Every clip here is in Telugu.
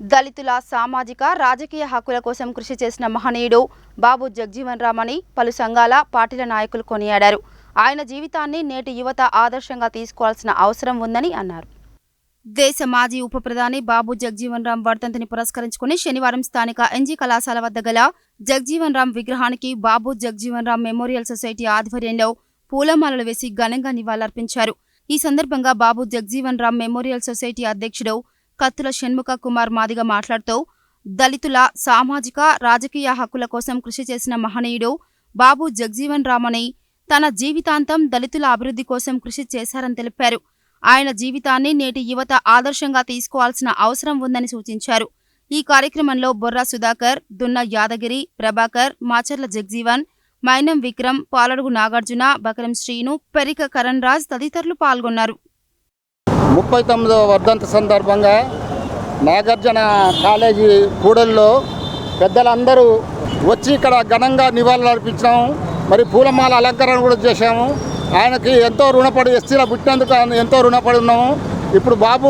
దళితుల సామాజిక రాజకీయ హక్కుల కోసం కృషి చేసిన మహనీయుడు బాబు జగ్జీవన్ రామ్ అని పలు సంఘాల పార్టీల నాయకులు కొనియాడారు. ఆయన జీవితాన్ని నేటి యువత ఆదర్శంగా తీసుకోవాల్సిన అవసరం ఉందని అన్నారు. దేశ మాజీ ఉప ప్రధాని బాబు జగ్జీవన్ రామ్ వర్ధంతిని పురస్కరించుకుని శనివారం స్థానిక ఎన్జీ కళాశాల వద్ద గల జగ్జీవన్ రామ్ విగ్రహానికి బాబు జగ్జీవన్ రామ్ మెమోరియల్ సొసైటీ ఆధ్వర్యంలో పూలమాలలు వేసి ఘనంగా నివాళులర్పించారు. ఈ సందర్భంగా బాబు జగ్జీవన్ రామ్ మెమోరియల్ సొసైటీ అధ్యక్షుడు కత్తుల షణ్ముఖ కుమార్ మాదిగ మాట్లాడుతూ దళితుల సామాజిక రాజకీయ హక్కుల కోసం కృషి చేసిన మహనీయుడు బాబు జగ్జీవన్ రామని తన జీవితాంతం దళితుల అభివృద్ధి కోసం కృషి చేశారని తెలిపారు. ఆయన జీవితాన్ని నేటి యువత ఆదర్శంగా తీసుకోవాల్సిన అవసరం ఉందని సూచించారు. ఈ కార్యక్రమంలో బొర్రా సుధాకర్ దున్న యాదగిరి ప్రభాకర్ మాచర్ల జగ్జీవన్ మైనం విక్రమ్ పాలడుగు నాగార్జున బకరం శ్రీను పెరిక కరణ్ రాజ్ తదితరులు పాల్గొన్నారు. ముప్పై తొమ్మిదవ వర్ధంతి సందర్భంగా నాగార్జున కాలేజీ కూడల్లో పెద్దలందరూ వచ్చి ఇక్కడ ఘనంగా నివాళులు అర్పించాము మరి పూలమాల అలంకరణ కూడా చేశాము. ఆయనకి ఎంతో రుణపడి ఎస్సీల పుట్టినందుకు ఆయన ఎంతో రుణపడి ఉన్నాము. ఇప్పుడు బాబు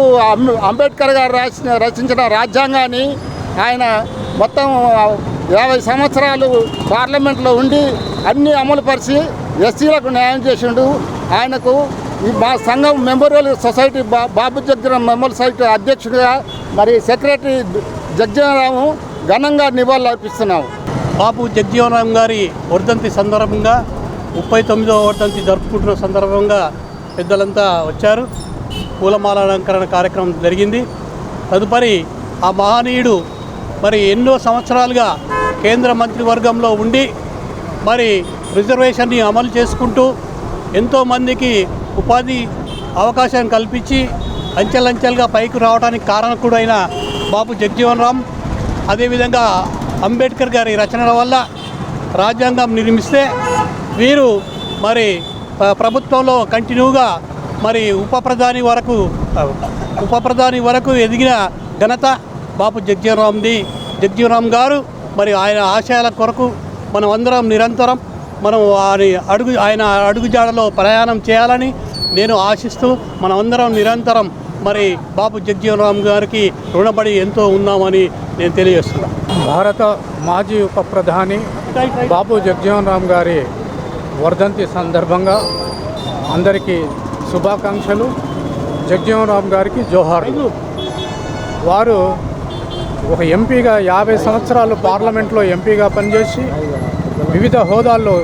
అంబేద్కర్ గారు రాసిన రచించిన రాజ్యాంగాన్ని ఆయన మొత్తం యాభై సంవత్సరాలు పార్లమెంట్లో ఉండి అన్నీ అమలుపరిచి ఎస్సీలకు న్యాయం చేసిండు. ఆయనకు మా సంఘం మెమోరియల్ సొసైటీ బా బాబు జగ్జన మెమోరియల్ సొసైటీ అధ్యక్షుడిగా మరి సెక్రటరీ జగ్జనరాము ఘనంగా నివాళులు అర్పిస్తున్నాము. బాపు జగ్జీవనరామ్ గారి వర్ధంతి సందర్భంగా ముప్పై తొమ్మిదవ వర్ధంతి జరుపుకుంటున్న సందర్భంగా పెద్దలంతా వచ్చారు. పూలమాల అలంకరణ కార్యక్రమం జరిగింది. తదుపరి ఆ మహనీయుడు మరి ఎన్నో సంవత్సరాలుగా కేంద్ర మంత్రివర్గంలో ఉండి మరి రిజర్వేషన్ని అమలు చేసుకుంటూ ఎంతోమందికి ఉపాధి అవకాశం కల్పించి అంచెలంచెలుగా పైకి రావడానికి కారణకుడైన బాబు జగ్జీవన్ రామ్ అదేవిధంగా అంబేద్కర్ గారి రచనల వల్ల రాజ్యాంగం నిర్మిస్తే వీరు మరి ప్రభుత్వంలో కంటిన్యూగా మరి ఉప ప్రధాని వరకు ఉప ప్రధాని వరకు ఎదిగిన ఘనత బాబు జగ్జీవనరామ్ది జగ్జీవనరామ్ గారు మరి ఆయన ఆశయాల కొరకు మనం అందరం నిరంతరం మనం వారి అడుగు ఆయన అడుగుజాడలో ప్రయాణం చేయాలని నేను ఆశిస్తూ మనమందరం నిరంతరం మరి బాబు జగ్జీవనరామ్ గారికి రుణపడి ఎంతో ఉన్నామని నేను తెలియజేస్తున్నాను భారత మాజీ ఉప ప్రధాని బాబు జగ్జీవన్ రామ్ గారి వర్ధంతి సందర్భంగా అందరికీ శుభాకాంక్షలు. జగ్జీవన్ రామ్ గారికి జోహార్ వారు ఒక ఎంపీగా యాభై సంవత్సరాలు పార్లమెంట్లో ఎంపీగా పనిచేసి వివిధ హోదాల్లో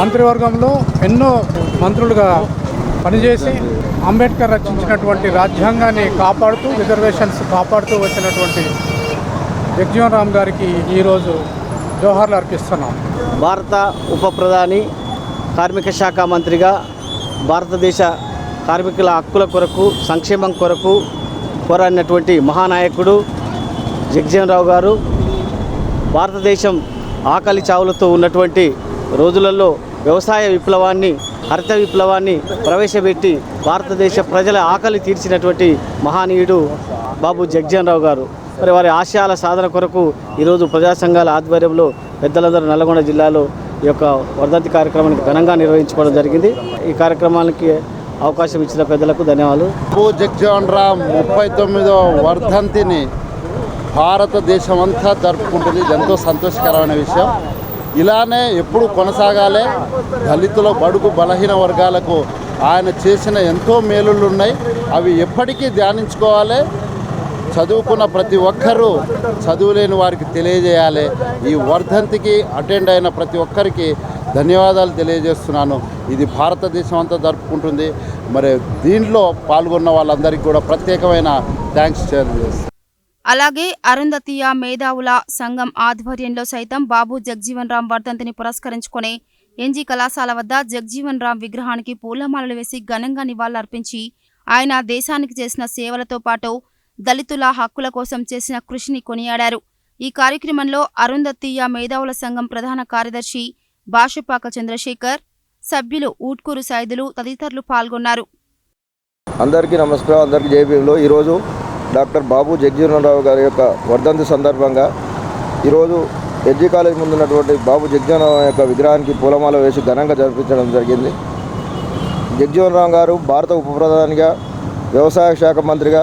మంత్రివర్గంలో ఎన్నో మంత్రులుగా పనిచేసి అంబేద్కర్ రచించినటువంటి రాజ్యాంగాన్ని కాపాడుతూ రిజర్వేషన్స్ కాపాడుతూ వచ్చినటువంటి జగ్జీవన్ రామ్ గారికి ఈరోజు జోహార్లు అర్పిస్తున్నాం. భారత ఉప ప్రధాని కార్మిక శాఖ మంత్రిగా భారతదేశ కార్మికుల హక్కుల కొరకు సంక్షేమం కొరకు పోరాడినటువంటి మహానాయకుడు జగ్జీవన్ గారు భారతదేశం ఆకలి చావులతో ఉన్నటువంటి రోజులలో వ్యవసాయ విప్లవాన్ని హరిత విప్లవాన్ని ప్రవేశపెట్టి భారతదేశ ప్రజల ఆకలి తీర్చినటువంటి మహానీయుడు బాబు జగ్జన్ రావు గారు. మరి వారి ఆశయాల సాధన కొరకు ఈరోజు ప్రజా సంఘాల ఆధ్వర్యంలో పెద్దలందరూ నల్గొండ జిల్లాలో ఈ యొక్క వర్ధంతి కార్యక్రమానికి ఘనంగా నిర్వహించుకోవడం జరిగింది. ఈ కార్యక్రమానికి అవకాశం ఇచ్చిన పెద్దలకు ధన్యవాదాలు. బాబు జగ్జన్ రామ్ ముప్పై తొమ్మిదవ వర్ధంతిని భారతదేశం అంతా జరుపుకుంటుంది. ఎంతో సంతోషకరమైన విషయం. ఇలానే ఎప్పుడు కొనసాగాలి. దళితుల బడుగు బలహీన వర్గాలకు ఆయన చేసిన ఎంతో మేలులు ఉన్నాయి. అవి ఎప్పటికీ ధ్యానించుకోవాలి. చదువుకున్న ప్రతి ఒక్కరూ చదువులేని వారికి తెలియజేయాలి. ఈ వర్ధంతికి అటెండ్ అయిన ప్రతి ఒక్కరికి ధన్యవాదాలు తెలియజేస్తున్నాను. ఇది భారతదేశం అంతా జరుపుకుంటుంది. మరి దీంట్లో పాల్గొన్న వాళ్ళందరికీ కూడా ప్రత్యేకమైన థ్యాంక్స్ తెలియజేస్తాను అలాగే అరుంధతీయ మేధావుల సంఘం ఆధ్వర్యంలో సైతం బాబు జగ్జీవన్ రామ్ వర్ధంతిని పురస్కరించుకుని ఎన్జీ కళాశాల వద్ద జగ్జీవన్ రామ్ విగ్రహానికి పూలమాలలు వేసి ఘనంగా నివాళులర్పించి ఆయన దేశానికి చేసిన సేవలతో పాటు దళితుల హక్కుల కోసం చేసిన కృషిని కొనియాడారు. ఈ కార్యక్రమంలో అరుంధతీయ మేధావుల సంఘం ప్రధాన కార్యదర్శి భాషపాక చంద్రశేఖర్ సభ్యులు ఊట్కూరు సైదులు తదితరులు పాల్గొన్నారు. అందరికీ నమస్కారం. అందరికీ జేబీలో ఈరోజు డాక్టర్ బాబు జగ్జీవనరావు గారి యొక్క వర్ధంతి సందర్భంగా ఈరోజు ఎడ్జీ కాలేజ్ ముందున్నటువంటి బాబు జగ్జీవనరావు యొక్క విగ్రహానికి పూలమాల వేసి ఘనంగా జరిపించడం జరిగింది. జగ్జీవనరావు గారు భారత ఉప ప్రధానిగా వ్యవసాయ శాఖ మంత్రిగా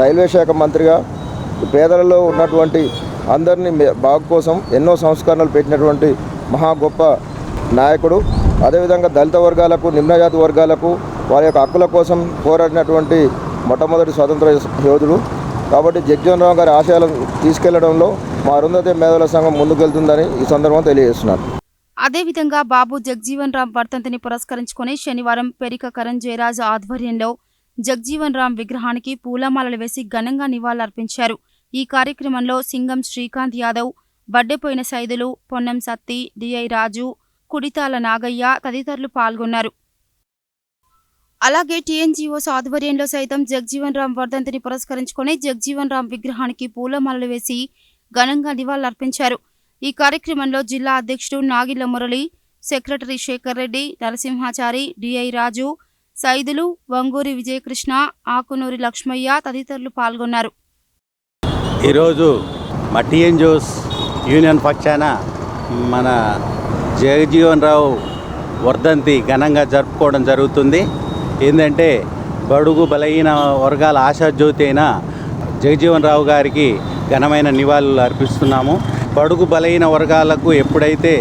రైల్వే శాఖ మంత్రిగా పేదలలో ఉన్నటువంటి అందరినీ బాగు కోసం ఎన్నో సంస్కరణలు పెట్టినటువంటి మహా గొప్ప నాయకుడు. అదేవిధంగా దళిత వర్గాలకు నిమ్నజాతి వర్గాలకు వారి యొక్క హక్కుల కోసం పోరాడినటువంటి మొట్టమొదటి స్వాతంత్ర యోధుడు. కాబట్టి జగ్జీవన్ రావు గారి ఆశయాలను తీసుకెళ్ళడంలో మా అరుంధతి మేధల సంఘం ముందుకెళ్తుందని ఈ సందర్భంగా తెలియజేస్తున్నారు. అదేవిధంగా బాబు జగ్జీవన్ రామ్ వర్తంతిని పురస్కరించుకుని శనివారం పెరిక కరణ్ జయరాజ్ ఆధ్వర్యంలో జగ్జీవన్ రామ్ విగ్రహానికి పూలమాలలు వేసి ఘనంగా నివాళులర్పించారు. ఈ కార్యక్రమంలో సింగం శ్రీకాంత్ యాదవ్ బడ్డెపోయిన సైదులు పొన్నం సత్తి డిఐ రాజు కుడితాల నాగయ్య తదితరులు పాల్గొన్నారు. అలాగే టీఎన్జీఓస్ ఆధ్వర్యంలో సైతం జగ్జీవన్ రామ్ వర్ధంతిని పురస్కరించుకుని జగ్జీవన్ రామ్ విగ్రహానికి పూలమాలలు వేసి ఘనంగా నివాళులర్పించారు ఈ కార్యక్రమంలో జిల్లా అధ్యక్షుడు Nagilla Murali secretary Shekar Reddy Narasimhachari D I Raju Saidulu Vanguri Vijayakrishna Akunuri Lakshmaiah తదితరులు పాల్గొన్నారు. ఈరోజు మా టీఎన్జిఓస్ జోస్ యూనియన్ పక్షాన మన జగజీవన్ రావు వర్ధంతి ఘనంగా జరుపుకోవడం జరుగుతుంది. ఏంటంటే బడుగు బలహీన వర్గాల ఆశాజ్యోతి అయిన జగజీవన్ రావు గారికి ఘనమైన నివాళులు అర్పిస్తున్నాము. బడుగు బలహీన వర్గాలకు ఎప్పుడైతే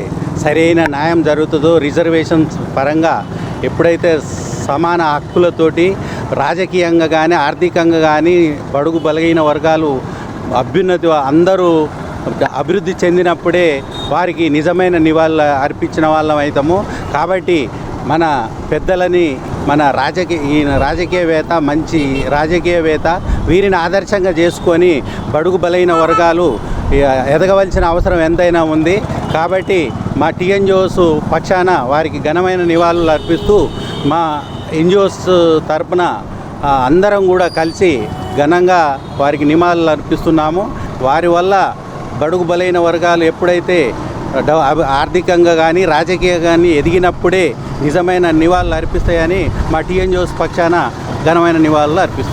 సరైన న్యాయం జరుగుతుందో రిజర్వేషన్స్ పరంగా ఎప్పుడైతే సమాన హక్కులతోటి రాజకీయంగా కానీ ఆర్థికంగా కానీ బడుగు బలహీన వర్గాలు అభ్యున్నతి అందరూ అభివృద్ధి చెందినప్పుడే వారికి నిజమైన నివాళులు అర్పించిన వాళ్ళం అవుతాము. కాబట్టి మన పెద్దలని మన రాజకీయ ఈయన రాజకీయవేత్త మంచి రాజకీయవేత్త వీరిని ఆదర్శంగా చేసుకొని బడుగు బలైన వర్గాలు ఎదగవలసిన అవసరం ఎంతైనా ఉంది. కాబట్టి మా టీఎన్జిఓస్ పక్షాన వారికి ఘనమైన నివాళులు అర్పిస్తూ మా ఎన్జిఓస్ తరపున అందరం కూడా కలిసి ఘనంగా వారికి నివాళులు అర్పిస్తున్నాము. వారి వల్ల బడుగు బలైన వర్గాలు ఎప్పుడైతే ఆర్థికంగా కానీ రాజకీయంగా కానీ ఎదిగినప్పుడే నిజమైన నివాళులు అర్పిస్తాయని మా టీఎన్జిఓస్ పక్షాన ఘనమైన నివాళులు అర్పిస్తున్నాం.